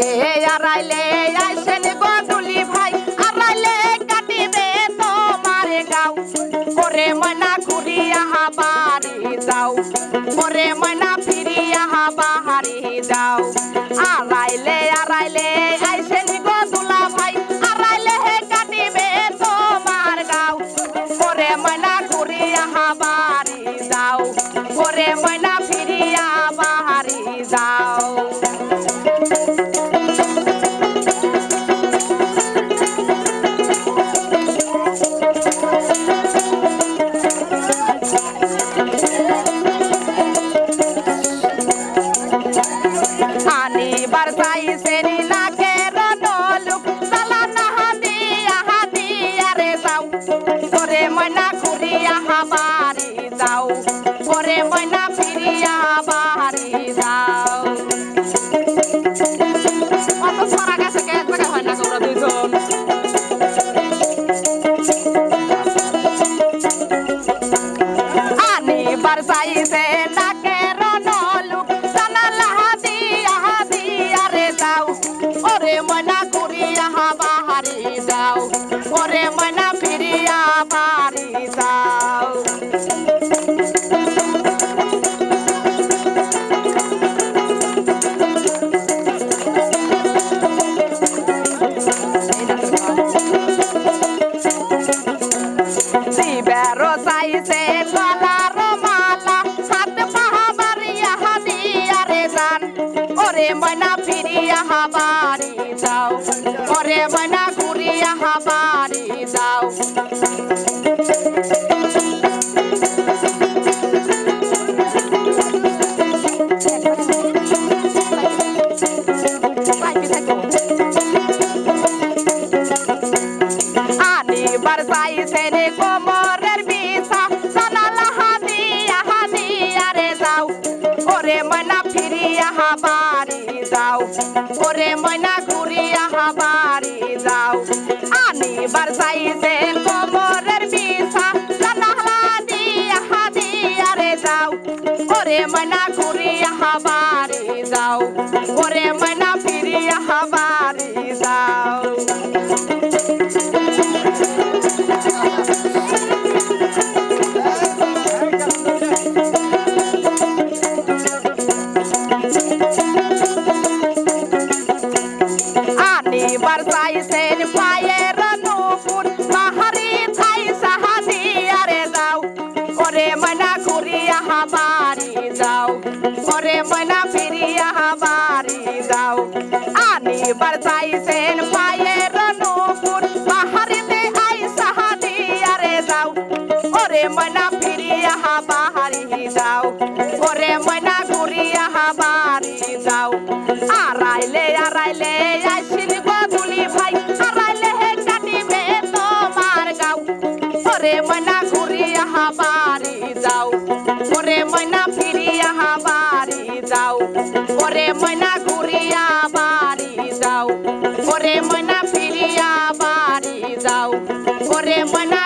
আড়াইলে আড়াইলে আইসেন গদুলি ভাই। আড়াইলে কাটিবে তোমার গাও করে মনা ঘুরিয়া বাড়ি যাও। করে মনা ফিরিয়া বাহারি যাও। করে মনা ফিরিয়া বাড়ি যাও। অত ছড়া গেছে কে? জায়গা হয় না তোমরা দুইজন। আনি বারসাই সে নাকে রনলুক সালা হাদিয়া হাদিয়া রে যাও ওরে ঘুরিয়া বাহারি যাও, ওরে ফিরিয়া বাড়ি যাও। শিবেরো চাইছে গলার মালা। হাত পাহাবারিয়া হাদিয়া রে যান ওরে ময়না ফিরিয়া বাড়ি যাও ওরে ময়না ঘুরিয়া আনি বারসাই সেরে কোমরের বিছা জানালা হাদিয়া হাদিয়া রে যাও। ওরে ময়না ফিরিয়া বাড়ি যাও। ওরে ময়না ঘুরিয়া বাড়ি যাও। আনি বারসাই সেন কোমরের বিছা জানালা হাদিয়া হাদিয়া রে যাও। ওরে ময়না ঘুরিয়া বাড়ি যাও। ওরে ময়না ফিরিয়া বাড়ি যাও। আনি বারসাইছেন পায়ের নুপুর। বাহারি থাই সাহাদিয়া রে যাও। ওরে মনা ঘুরিয়া বাড়ি যাও। ওরে মনা ফিরিয়া বাড়ি যাও। আনি বারসাইছেন পায়ের নুপুর। বাহারিতে আই সাহাদিয়া রে যাও। ওরে মনা ফিরিয়া বাহারি যাও। ওরে মনা ঘুরিয়া ওরে ময়না ঘুরিয়া বাড়ি যাও। ওরে ময়না ফিরিয়া বাড়ি যাও। ওরে ময়না ঘুরিয়া বাড়ি যাও। ওরে ময়না ফিরিয়া বাড়ি যাও। ওরে ময়না